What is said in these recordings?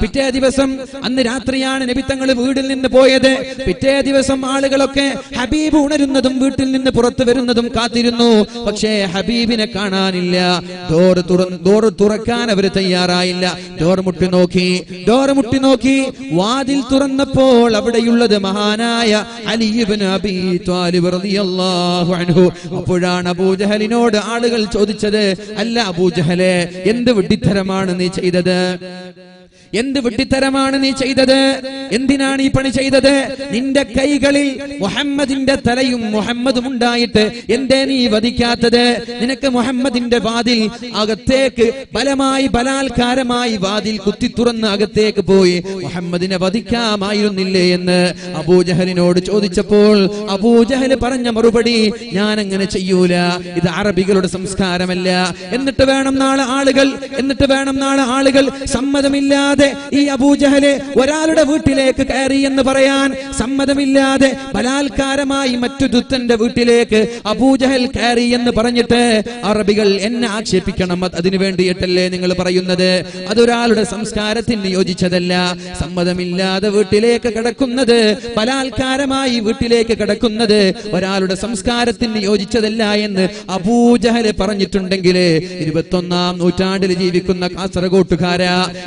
പിറ്റേ ദിവസം അന്ന് രാത്രിയാണ് നബിത്തങ്ങൾ വീടിൽ നിന്ന് പോയത്. പിറ്റേ ദിവസം ആളുകളൊക്കെ ഹബീബ് ഉണരുന്നതും വീട്ടിൽ നിന്ന് പുറത്തു വരുന്നതും കാത്തിരുന്നു. പക്ഷേ ഹബീബിനെ കാണാനില്ല. ഡോർ ഡോർ തുറക്കാൻ അവർ തയ്യാറായില്ല. ഡോർ മുട്ടി നോക്കി ഡോർ മുട്ടി നോക്കി. വാതിൽ തുറന്നപ്പോൾ അവിടെയുള്ളത് മഹാനായ അലിബിൻ അൻഹു. അപ്പോഴാണ് അബൂജഹലിനോട് ആളുകൾ ചോദിച്ചത് അല്ല അബൂജഹലെ എന്ത് വിഡ്ഢിത്തരമാണ് നീ ചെയ്തത്? എന്ത് വിട്ടിത്തരമാണ് നീ ചെയ്തത്? എന്തിനാണ് ഈ പണി ചെയ്തത്? നിന്റെ കൈകളിൽ മുഹമ്മദിന്റെ തലയും മുഹമ്മദും ഉണ്ടായിട്ട് എന്തേ നീ വധിക്കാത്തത്? നിനക്ക് മുഹമ്മദിന്റെ വാതിൽ അകത്തേക്ക് ബലമായി ബലാത്കാരമായി വാതിൽ കുത്തി തുറന്ന് അകത്തേക്ക് പോയി മുഹമ്മദിനെ വധിക്കാമായിരുന്നില്ലേ എന്ന് അബൂജഹലിനോട് ചോദിച്ചപ്പോൾ അബൂജഹൽ പറഞ്ഞ മറുപടി ഞാൻ അങ്ങനെ ചെയ്യൂല. ഇത് അറബികളുടെ സംസ്കാരമല്ല. എന്നിട്ട് വേണം നാളെ ആളുകൾ എന്നിട്ട് വേണം നാളെ ആളുകൾ സമ്മതമില്ലാതെ ഈ അബൂജഹൽ ഒരാളുടെ വീട്ടിലേക്ക് കയറി എന്ന് പറയാൻ സമ്മതമില്ലാതെ ബലാത്കാരമായി മറ്റു ദുത്തന്റെ വീട്ടിലേക്ക് അബൂജഹൽ കയറി എന്ന് പറഞ്ഞിട്ട് അറബികൾ എന്നെ ആക്ഷേപിക്കണം. അത് അതിനു വേണ്ടിയിട്ടല്ലേ നിങ്ങൾ പറയുന്നത്? അതൊരാളുടെ സംസ്കാരത്തിന് യോജിച്ചതല്ല. സമ്മതമില്ലാതെ വീട്ടിലേക്ക് കിടക്കുന്നത് ബലാത്കാരമായി വീട്ടിലേക്ക് കിടക്കുന്നത് ഒരാളുടെ സംസ്കാരത്തിന് യോജിച്ചതല്ല എന്ന് അബൂജഹൽ പറഞ്ഞിട്ടുണ്ടെങ്കിൽ ഇരുപത്തൊന്നാം നൂറ്റാണ്ടിൽ ജീവിക്കുന്ന കാസർഗോട്ടുകാര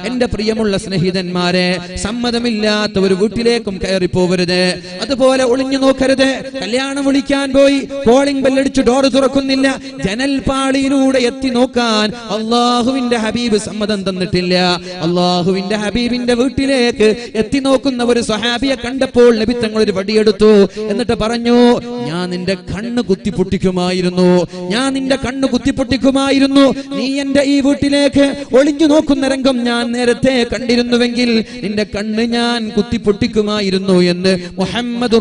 എന്റെ പ്രിയമുള്ള സ്നേഹിതന്മാരെ സമ്മതമില്ലാത്ത ഒരു വീട്ടിലേക്കും കയറി പോവരുത് അതുപോലെ ഒളിഞ്ഞു നോക്കരുത്. കല്യാണം വിളിക്കാൻ പോയി കോളിംഗ് ബെല്ലടിച്ച് ഡോർ തുറക്കുന്നില്ല. ജനൽപാളിയിലൂടെ എത്തി നോക്കാൻ അള്ളാഹുവിന്റെ ഹബീബ് സമ്മതം തന്നിട്ടില്ല. അള്ളാഹുവിന്റെ ഹബീബിന്റെ വീട്ടിലേക്ക് എത്തി നോക്കുന്ന ഒരു സ്വഹാബിയെ കണ്ടപ്പോൾ നബി തങ്ങൾ ഒരു വടിയെടുത്തു. എന്നിട്ട് പറഞ്ഞു ഞാൻ നിന്റെ കണ്ണ് കുത്തിപ്പൊട്ടിക്കുമായിരുന്നു. ഞാൻ നിന്റെ കണ്ണ് കുത്തിപ്പൊട്ടിക്കുമായിരുന്നു. നീ എന്റെ ഈ വീട്ടിലേക്ക് ഒളിഞ്ഞു നോക്കുന്ന രംഗം ഞാൻ നേരത്തെ കണ്ടിരുന്നുവെങ്കിൽ നിന്റെ കണ്ണ് ഞാൻ കുത്തിപ്പൊട്ടിക്കുമായിരുന്നു എന്ന് മുഹമ്മദ്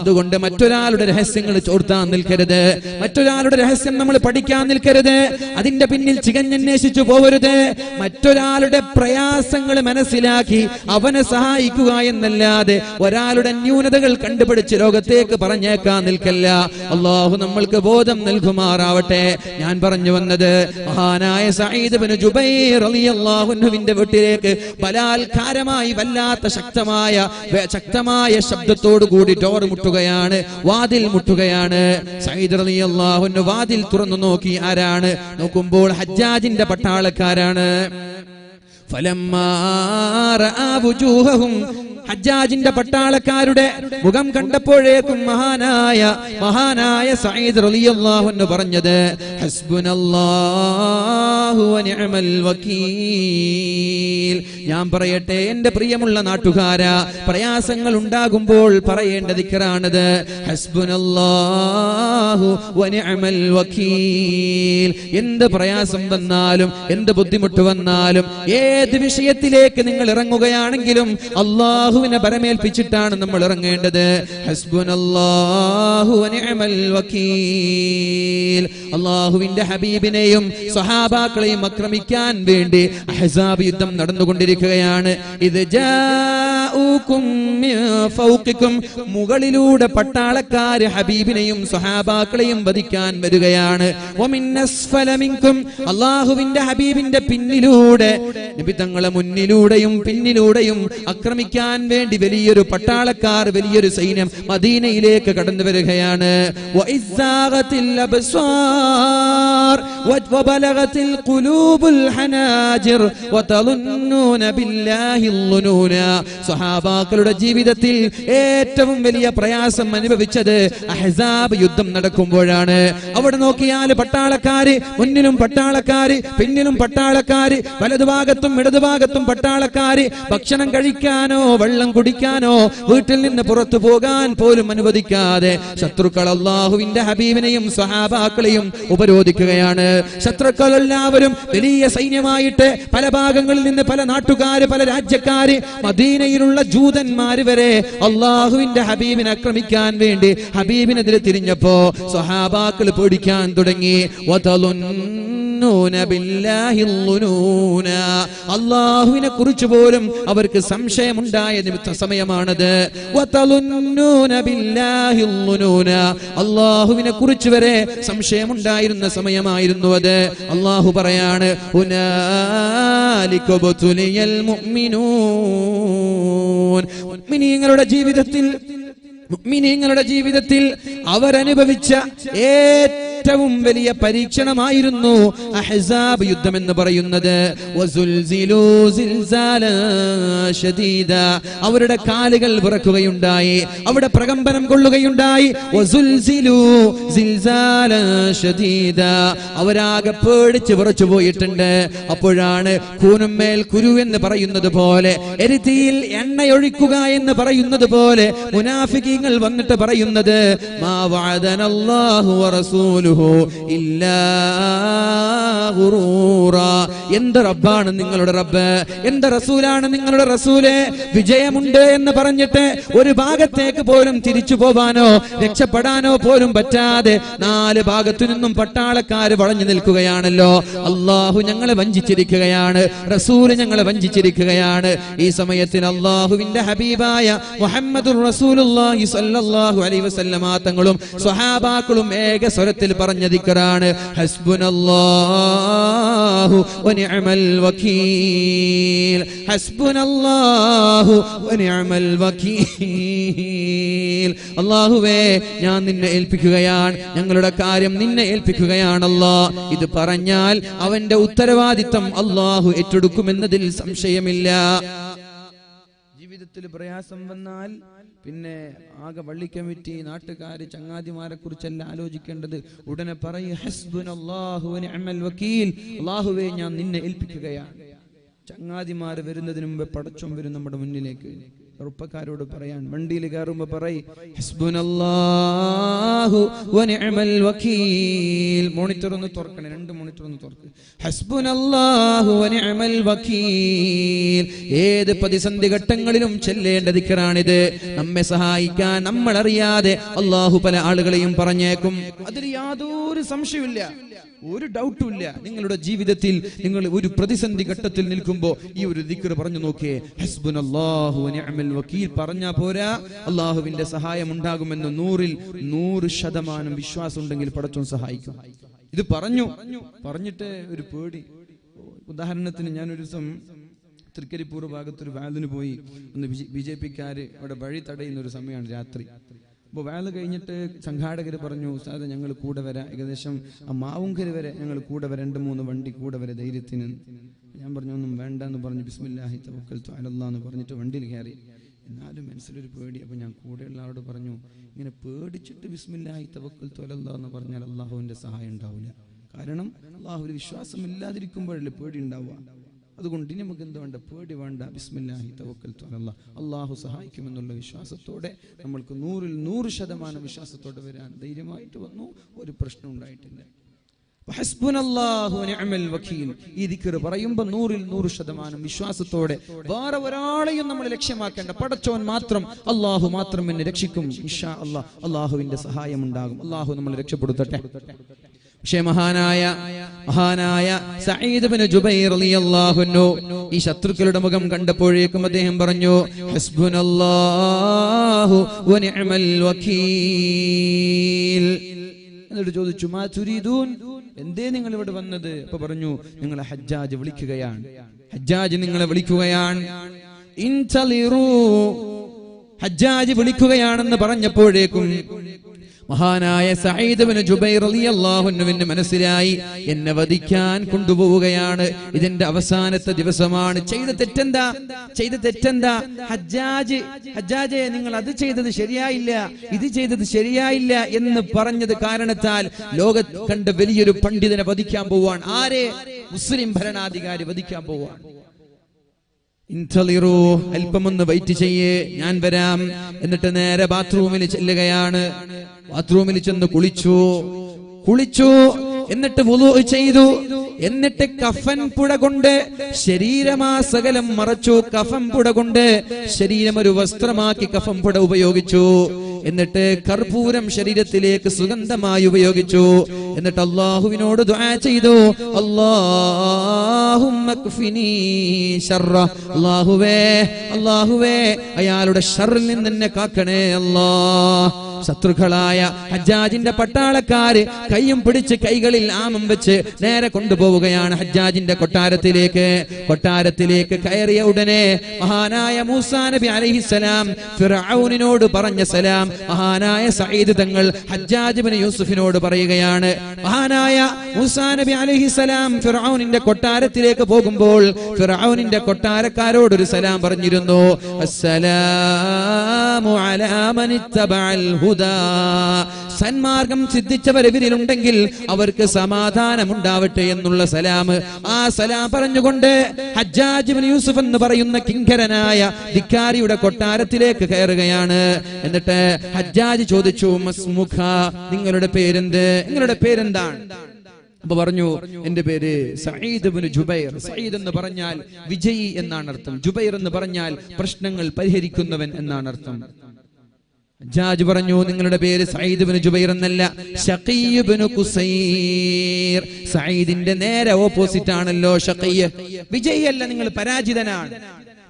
അതുകൊണ്ട് മറ്റൊരാളുടെ രഹസ്യങ്ങൾ ചോർത്താൻ നിൽക്കരുത്. മറ്റൊരാളുടെ രഹസ്യം നമ്മൾ പഠിക്കാൻ നിൽക്കരുത്. അതിന്റെ പിന്നിൽ ചികഞ്ഞന്വേഷിച്ചു പോവരുത്. മറ്റൊരാളുടെ പ്രയാസങ്ങൾ മനസ്സിലാക്കി അവനെ സഹായിക്കുക എന്നല്ലാതെ ഒരാളുടെ ന്യൂനതകൾ കണ്ടുപിടിച്ച് ലോകത്തേക്ക് പറഞ്ഞേക്കാൻ നിൽക്കല്ല. അള്ളാഹു നമ്മൾക്ക് ബോധം നൽകുമാറാവട്ടെ. ഞാൻ പറഞ്ഞു വന്നത് മഹാനായ സഈദ് ബിൻ ജുബൈർ വീട്ടിലേക്ക് ബലാത്കാരമായി വല്ലാത്ത ശക്തമായ ശക്തമായ ശബ്ദത്തോടു കൂടി ഡോർ മുട്ടുകയാണ്. വാതിൽ മുട്ടുകയാണ്. വാതിൽ തുറന്നു നോക്കി ആരാണ്? നോക്കുമ്പോൾ ഹജ്ജാജിന്റെ പട്ടാളക്കാരാണ്. ഫലം ഹജ്ജാജിന്റെ പട്ടാളക്കാരുടെ മുഖം കണ്ടപ്പോഴേക്കും മഹാനായ മഹാനായ സഈദ് റളിയല്ലാഹു അൻഹു പറഞ്ഞത് ഹസ്ബുനല്ലാഹു വനിഅമൽ വകീൽ ഞാൻ പറയട്ടെ എന്റെ പ്രിയമുള്ള നാട്ടുകാരാ പ്രയാസങ്ങൾ ഉണ്ടാകുമ്പോൾ പറയേണ്ട ദിക്റാണത് ഹസ്ബുനല്ലാഹു വനിഅമൽ വകീൽ എന്ത് പ്രയാസം വന്നാലും എന്ത് ബുദ്ധിമുട്ട് വന്നാലും ഏത് വിഷയത്തിലേക്ക് നിങ്ങൾ ഇറങ്ങുകയാണെങ്കിലും അള്ളാഹുവിനെ പരമേൽപ്പിച്ചിട്ടാണ് നമ്മൾ ഇറങ്ങേണ്ടത്. അള്ളാഹുവിന്റെ ഹബീബിനെയും സ്വഹാബാക്കളെയും ആക്രമിക്കാൻ വേണ്ടി അഹസാബ് യുദ്ധം നടന്നുകൊണ്ടിരിക്കുകയാണ്. ഇത് ഫൗഖിക്കും മുകളിലൂടെ പട്ടാളക്കാര് ഹബീബിനെയും സ്വഹാബാക്കളെയും വധിക്കാൻ വരികയാണ്. അള്ളാഹുവിന്റെ ഹബീബിന്റെ പിന്നിലൂടെ നബി തങ്ങളെ മുന്നിലൂടെയും പിന്നിലൂടെയും ആക്രമിക്കാൻ വേണ്ടി വലിയൊരു പട്ടാളക്കാർ വലിയൊരു സൈന്യം മദീനയിലേക്ക് കടന്നു വരികയാണ്. വഇസ്സാഗത്തിൽ സഹാബാക്കളുടെ ജീവിതത്തിൽ ഏറ്റവും വലിയ പ്രയാസം അനുഭവിച്ചത് അഹസാബ് യുദ്ധം നടക്കുമ്പോഴാണ്. അവിടെ നോക്കിയാൽ പട്ടാളക്കാര് മുന്നിലും പട്ടാളക്കാര് പിന്നിലും പട്ടാളക്കാര് വലതുഭാഗത്തും ഇടതുഭാഗത്തും പട്ടാളക്കാര് ഭക്ഷണം കഴിക്കാനോ വെള്ളം കുടിക്കാനോ വീട്ടിൽ നിന്ന് പുറത്തു പോകാൻ പോലും അനുവദിക്കാതെ ശത്രുക്കൾ അള്ളാഹുവിന്റെ ഹബീബിനെയും സഹാബാക്കളെയും ഉപരോധിക്കുകയാണ്. ശത്രുക്കൾ എല്ലാവരും വലിയ സൈന്യമായിട്ട് പല ഭാഗങ്ങളിൽ നിന്ന് പല നാട്ടുകാര് പല രാജ്യക്കാര് മദീനയിലുള്ള ജൂതന്മാര് വരെ അള്ളാഹുവിന്റെ ഹബീബിനെ ആക്രമിക്കാൻ വേണ്ടി ഹബീബിനെതിരെ തിരിഞ്ഞപ്പോ സ്വഹാബാക്കൾ പേടിക്കാൻ തുടങ്ങി. വതളുന്ന അള്ളാഹുവിനെ കുറിച്ച് പോലും അവർക്ക് സംശയമുണ്ടായ സമയമാണത്. വതലുന്നൂന ബില്ലാഹി ളുനൂന. അള്ളാഹുവിനെ കുറിച്ച് വരെ സംശയമുണ്ടായിരുന്ന സമയമായിരുന്നു അത്. അള്ളാഹു പറയാണ് മുഅ്മിനീങ്ങളുടെ ജീവിതത്തിൽ മുഅ്മിനീങ്ങളുടെ ജീവിതത്തിൽ അവരനുഭവിച്ച ഏറ്റവും വലിയ പരീക്ഷണമായിരുന്നു അഹസാബ് യുദ്ധം എന്ന് പറയുന്നത്. അവരുടെ കാലുകൾ വിറക്കുകയുണ്ടായി അവിടെ പ്രകമ്പനം കൊള്ളുകയുണ്ടായി. അവരാകെ പേടിച്ച് വിറച്ചു പോയിട്ടുണ്ട് അപ്പോഴാണ് കൂനുമേൽ കുരു എന്ന് പറയുന്നത് പോലെ എരുത്തിയിൽ എണ്ണയൊഴിക്കുക എന്ന് പറയുന്നത് പോലെ മുനാഫിക്കീങ്ങൾ വന്നിട്ട് പറയുന്നത് മാ വഅദനല്ലാഹു വറസൂലുഹു ഇല്ലാ ഇല്ലാറൂറ എന്ത് റബ്ബാണ് നിങ്ങളുടെ റബ്ബ്? എന്ത് റസൂലാണ് നിങ്ങളുടെ റസൂൽ? വിജയമുണ്ട് എന്ന് പറഞ്ഞിട്ട് ഒരു ഭാഗത്തേക്ക് പോലും തിരിച്ചു പോവാനോ രക്ഷപ്പെടാനോ പോലും പറ്റാതെ നാല് ഭാഗത്തു നിന്നും പട്ടാളക്കാര് വളഞ്ഞു നിൽക്കുകയാണല്ലോ. അള്ളാഹു ഞങ്ങളെ വഞ്ചിച്ചിരിക്കുകയാണ്. റസൂൽ ഞങ്ങളെ വഞ്ചിച്ചിരിക്കുകയാണ്. ഈ സമയത്തിന് അള്ളാഹുവിന്റെ ഹബീബായ മുഹമ്മദ് റസൂലുള്ളാഹി സ്വല്ലല്ലാഹു അലൈഹി വസല്ലമ തങ്ങളും സ്വഹാബാക്കളും ഏക സ്വരത്തിൽ പറഞ്ഞ ദിക്കറാണ്. വനിഅമൽ വകീൽ. വകീൽ. അല്ലാഹുവേ ഞാൻ നിന്നെ ഏൽപ്പിക്കുകയാണ്. ഞങ്ങളുടെ കാര്യം നിന്നെ ഏൽപ്പിക്കുകയാണല്ലോ. ഇത് പറഞ്ഞാൽ അവന്റെ ഉത്തരവാദിത്തം അള്ളാഹു ഏറ്റെടുക്കുമെന്നതിൽ സംശയമില്ല. ജീവിതത്തിൽ പ്രയാസം വന്നാൽ പിന്നെ ആകെ വള്ളി കമ്മിറ്റി നാട്ടുകാർ ചങ്ങാതിമാരെ കുറിച്ചല്ല ആലോചിക്കേണ്ടത് ഉടനെ പറയും അള്ളാഹുവേ ഞാൻ നിന്നെ ഏൽപ്പിക്കുകയാണ്. ചങ്ങാതിമാർ വരുന്നതിന് മുമ്പ് പടച്ചോൻ വരും നമ്മുടെ മുന്നിലേക്ക്. ചെറുപ്പക്കാരോട് പറയാൻ വണ്ടിയിൽ കയറുമ്പോ പറയും മോണിറ്റർ ഒന്ന് തുറക്കണേ രണ്ട് മോണിറ്റർ ഒന്ന് തുറക്ക്. ഏത് പ്രതിസന്ധി ഘട്ടങ്ങളിലും ചെല്ലേണ്ട ദിക്കറാണിത്. നമ്മെ സഹായിക്കാൻ നമ്മൾ അറിയാതെ അള്ളാഹു പല ആളുകളെയും പറഞ്ഞേക്കും. അതിൽ യാതൊരു സംശയമില്ല ഒരു ഡൗട്ടും ഇല്ല. നിങ്ങളുടെ ജീവിതത്തിൽ നിങ്ങൾ ഒരു പ്രതിസന്ധി ഘട്ടത്തിൽ നിൽക്കുമ്പോൾ ഈ ഒരു ദിക്കർ പറഞ്ഞു നോക്കിയേ. ഹസ്ബുനല്ലാഹു വക്കീൽ പറഞ്ഞാ പോരാ. അള്ളാഹുവിന്റെ സഹായം ഉണ്ടാകുമെന്ന് നൂറിൽ നൂറ് ശതമാനം വിശ്വാസം ഉണ്ടെങ്കിൽ പടച്ചോൻ സഹായിക്കും. ഇത് പറഞ്ഞു. പറഞ്ഞിട്ട് ഒരു പേടി. ഉദാഹരണത്തിന് ഞാൻ ഒരു ദിവസം തൃക്കരിപ്പൂർ ഭാഗത്തൊരു വാലിന് പോയി ഒന്ന് ബി ജെ പിക്കാര് അവിടെ വഴി തടയുന്ന ഒരു സമയമാണ് രാത്രി. അപ്പോൾ വാൽ കഴിഞ്ഞിട്ട് സംഘാടകർ പറഞ്ഞു സാദ ഞങ്ങൾ കൂടെ വരാം. ഏകദേശം ആ മാവുങ്കര് വരെ ഞങ്ങൾ കൂടെ വരാം. രണ്ട് മൂന്ന് വണ്ടി കൂടെ വരെ ധൈര്യത്തിന്. ഞാൻ പറഞ്ഞു ഒന്നും വേണ്ട എന്ന് പറഞ്ഞു. ബിസ്മില്ലാഹി തവക്കൽ എന്ന് പറഞ്ഞിട്ട് വണ്ടിയിൽ കയറി. എന്നാലും മനസ്സിലൊരു പേടി. അപ്പോൾ ഞാൻ കൂടെയുള്ള ആളോട് പറഞ്ഞു ഇങ്ങനെ പേടിച്ചിട്ട് ബിസ്മില്ലാഹി തവക്കൽ അലല്ലാ എന്ന് പറഞ്ഞാൽ അള്ളാഹുവിന്റെ സഹായം ഉണ്ടാവില്ല കാരണം അള്ളാഹു ഒരു വിശ്വാസം ഇല്ലാതിരിക്കുമ്പോഴല്ലേ പേടി ഉണ്ടാവുക. അതുകൊണ്ട് ഇനി നമുക്ക് എന്ത് വേണ്ട? പേടി വേണ്ട. ബിസ്മില്ലാഹി തവക്കൽ അല്ല അള്ളാഹു സഹായിക്കുമെന്നുള്ള വിശ്വാസത്തോടെ നമ്മൾക്ക് നൂറിൽ നൂറ് ശതമാനം വിശ്വാസത്തോടെ വരാൻ ധൈര്യമായിട്ട് വന്നു. ഒരു പ്രശ്നം ഉണ്ടായിട്ടില്ല. ഈ ദിക്ർ പറയുമ്പോൾ നൂറിൽ നൂറ് ശതമാനം വിശ്വാസത്തോടെ വേറെ ഒരാളെയും നമ്മൾ ലക്ഷ്യമാക്കേണ്ട. പടച്ചോൻ മാത്രം അള്ളാഹു മാത്രം എന്നെ രക്ഷിക്കും. ഇൻഷാ അള്ളാഹ് അള്ളാഹുവിന്റെ സഹായം ഉണ്ടാകും അള്ളാഹു നമ്മളെ രക്ഷപ്പെടുത്തട്ടെ. പക്ഷേ മഹാനായ മഹാനായ സഈദ് ബിൻ ജുബൈർ റളിയല്ലാഹു അൻഹു ഈ ശത്രുക്കളുടെ മുഖം കണ്ടപ്പോഴേക്കും അദ്ദേഹം പറഞ്ഞു ഹസ്ബുനല്ലാഹു വനിഅമൽ വകീൽ എന്നിട്ട് ചോദിച്ചു മാ തുരീദൂൻ? എന്തേ നിങ്ങൾ ഇവിടെ വന്നത്? അപ്പൊ പറഞ്ഞു നിങ്ങളെ ഹജ്ജാജ് വിളിക്കുകയാണ്. ഹജ്ജാജ് നിങ്ങളെ വിളിക്കുകയാണ്. ഹജ്ജാജ് വിളിക്കുകയാണെന്ന് പറഞ്ഞപ്പോഴേക്കും മഹാനായ സഈദ് ബിൻ ജുബൈർ അലി അള്ളാഹുനുവിന് മനസ്സിലായി. എന്നെ വധിക്കാൻ കൊണ്ടുപോവുകയാണ്. ഇതിന്റെ അവസാനത്തെ ദിവസമാണ്. ചെയ്ത തെറ്റെന്താ? ചെയ്ത തെറ്റെന്താ? ഹജ്ജാജ് ഹജ്ജാജെ നിങ്ങൾ അത് ചെയ്തത് ശരിയായില്ല ഇത് ചെയ്തത് ശരിയായില്ല എന്ന് പറഞ്ഞത് കാരണത്താൽ ലോക കണ്ട വലിയൊരു പണ്ഡിതനെ വധിക്കാൻ പോവാൻ ആരെ? മുസ്ലിം ഭരണാധികാരി വധിക്കാൻ പോവാൻ ഇൻതളിറൂ അല്പമൊന്ന് വെയിറ്റ് ചെയ്യേ ഞാൻ വരാം. എന്നിട്ട് നേരെ ബാത്റൂമിൽ ചെല്ലുകയാണ്. ബാത്റൂമിൽ ചെന്ന് കുളിച്ചു. കുളിച്ചു. എന്നിട്ട് വുളു ചെയ്തു. എന്നിട്ട് കഫൻ പുഴ കൊണ്ട് ശരീരമാ സകലം മറച്ചു. കഫൻ പുഴ കൊണ്ട് ശരീരം ഒരു വസ്ത്രമാക്കി കഫൻ പുഴ ഉപയോഗിച്ചു. എന്നിട്ട് കർപ്പൂരം ശരീരത്തിലേക്ക് സുഗന്ധമായി ഉപയോഗിച്ചു. എന്നിട്ട് അള്ളാഹുവിനോട് ചെയ്തു. അള്ളാഹുവേ അള്ളാഹുവേ അയാളുടെ ഷറിൽ നിന്ന് എന്നെ കാക്കണേ അല്ലാ ശത്രുക്കളായ ഹജ്ജാജിന്റെ പട്ടാളക്കാര് കൈയും പിടിച്ച് കൈകളിൽ ആമം വെച്ച് നേരെ കൊണ്ടുപോവുകയാണ് ഹജ്ജാജിന്റെ കൊട്ടാരത്തിലേക്ക്. കൊട്ടാരത്തിലേക്ക് കയറിയ ഉടനെ മഹാനായ മൂസാ നബി അലൈഹിസലാം ഫിറൌനിനോട് പറഞ്ഞ സലാം. മഹാനായ സയ്യിദ് തങ്ങൾ ഹജ്ജാജ് ബിൻ യൂസുഫിനോട് പറയുകയാണ്. മഹാനായ മൂസാ നബി അലൈഹിസലാം ഫിറൌനിന്റെ കൊട്ടാരത്തിലേക്ക് പോകുമ്പോൾ ഫിറൌനിന്റെ കൊട്ടാരക്കാരോട് ഒരു സലാം പറഞ്ഞിരുന്നു. അസ്സലാമു അലാ ഹുദാ. സന്മാർഗം സിദ്ധിച്ചവരെവരിലുണ്ടെങ്കിൽ അവർക്ക് സമാധാനം ഉണ്ടാവട്ടെ എന്നുള്ള സലാം. ആ സലാം പറഞ്ഞുകൊണ്ട് ഹജ്ജാജ് യൂസുഫ് എന്ന് പറയുന്ന കിങ്കരനായ ധിക്കാരിയുടെ കൊട്ടാരത്തിലേക്ക് കയറുകയാണ്. എന്നിട്ട് ഹജ്ജാജ് ചോദിച്ചു മസ്മുഖ നിങ്ങളുടെ പേരെന്ത്? നിങ്ങളുടെ പേരെന്താണ്? അപ്പൊ പറഞ്ഞു എന്റെ പേര് സയ്യിദ് ജുബൈർ. സയ്യിദ് എന്ന് പറഞ്ഞാൽ വിജയി എന്നാണ് അർത്ഥം ജുബൈർ എന്ന് പറഞ്ഞാൽ പ്രശ്നങ്ങൾ പരിഹരിക്കുന്നവൻ എന്നാണ് അർത്ഥം ജാജ് പറഞ്ഞു നിങ്ങളുടെ പേര് സയ്യിദ് ബിൻ ജുബൈർ എന്നല്ല ഷഖീയ് ബിൻ കുസൈർ സയ്യിദിന്റെ നേരെ ഓപ്പോസിറ്റ് ആണല്ലോ ഷഖീയ് വിജയിയല്ല നിങ്ങൾ പരാജിതനാണ്.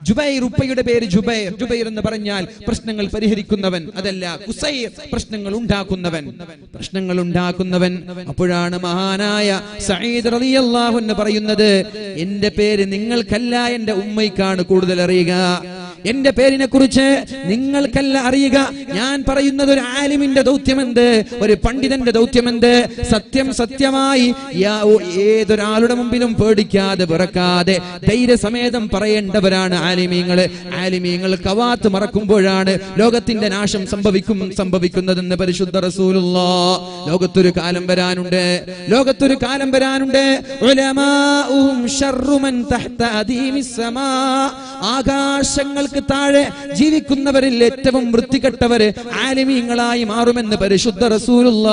ജുബൈർ ഉപ്പയുടെ പേര് ജുബൈർ. ജുബൈർ എന്ന് പറഞ്ഞാൽ പ്രശ്നങ്ങൾ പരിഹരിക്കുന്നവൻ അതല്ല കുസൈർ പ്രശ്നങ്ങൾ ഉണ്ടാക്കുന്നവൻ. പ്രശ്നങ്ങൾ ഉണ്ടാക്കുന്നവൻ. അപ്പോഴാണ് മഹാനായ സയ്യിദ് റളിയല്ലാഹു എന്ന് പറയുന്നത് എന്റെ പേര് നിങ്ങൾക്കല്ല എന്റെ ഉമ്മയ്ക്കാണ് കൂടുതൽ അറിയുക. എന്റെ പേരിനെ കുറിച്ച് നിങ്ങൾക്കല്ല അറിയുക. ഞാൻ പറയുന്നത് ഒരു ആലിമിന്റെ ദൗത്യമെന്ത്? ഒരു പണ്ഡിതന്റെ ദൗത്യമെന്ത്? സത്യം സത്യമായി ഏതൊരാളുടെ മുമ്പിലും പേടിക്കാതെ വിറക്കാതെ ധൈര്യസമേതം പറയേണ്ടവരാണ് ആലിമീങ്ങൾ. ആലിമീങ്ങൾ കവാത്ത് മറക്കുമ്പോഴാണ് ലോകത്തിന്റെ നാശം സംഭവിക്കും സംഭവിക്കുന്നതെന്ന് പരിശുദ്ധ റസൂലുള്ള. ലോകത്തൊരു കാലം വരാനുണ്ട്. ലോകത്തൊരു കാലം വരാനുണ്ട്. ഉലമാഉഹും ആകാശങ്ങൾക്ക് താഴെ ജീവിക്കുന്നവരിൽ ഏറ്റവും വൃത്തികെട്ടവര് ആലിമീങ്ങളായി മാറുമെന്ന് പരിശുദ്ധ റസൂലുള്ള.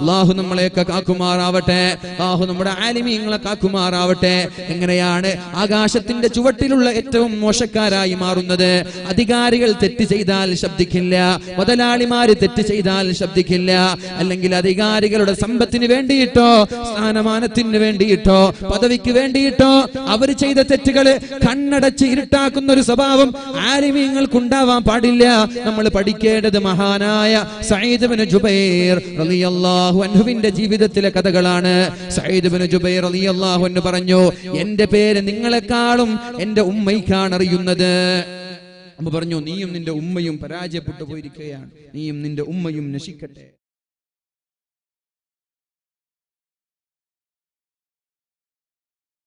അള്ളാഹു നമ്മളെയൊക്കെ കാക്കുമാറാവട്ടെ. അള്ളാഹു നമ്മുടെ ആലിമീങ്ങളെ കാക്കുമാറാവട്ടെ. എങ്ങനെയാണ് ആകാശത്തിന്റെ ചുവട്ടിലുള്ള ഏറ്റവും മോശക്കാരായി മാറുന്നത്? അധികാരികൾ തെറ്റ് ചെയ്താൽ ശബ്ദിക്കില്ല. മുതലാളിമാര് തെറ്റ് ചെയ്താൽ ശബ്ദിക്കില്ല. അല്ലെങ്കിൽ അധികാരികളുടെ സമ്പത്തിന് വേണ്ടിയിട്ടോ സ്ഥാനമാനത്തിന് വേണ്ടിയിട്ടോ പദവിക്ക് വേണ്ടിയിട്ടോ അവർ ചെയ്ത തെറ്റുകൾ കണ്ണടച്ച് ഇരുട്ടാക്കുന്ന ഒരു സ്വഭാവം ആലിമീങ്ങൾക്കുണ്ടാവാൻ പാടില്ല. നമ്മൾ പഠിക്കേണ്ടത് മഹാനായ സയ്യിദ് ജുബൈർ റളിയല്ലാഹു അൻഹുവിന്റെ ജീവിതത്തിലെ കഥകളാണ്. സയ്യിദ് ജുബൈർ റളിയല്ലാഹു അൻഹു പറഞ്ഞു എന്റെ പേര് നിങ്ങളെക്കാളും എന്റെ ഉമ്മയ്ക്കാണ് അറിയുന്നത്. പറഞ്ഞു നീയും നിന്റെ ഉമ്മയും പരാജയപ്പെട്ടു പോയിരിക്കുകയാണ്. നീയും നിന്റെ ഉമ്മയും നശിക്കട്ടെ.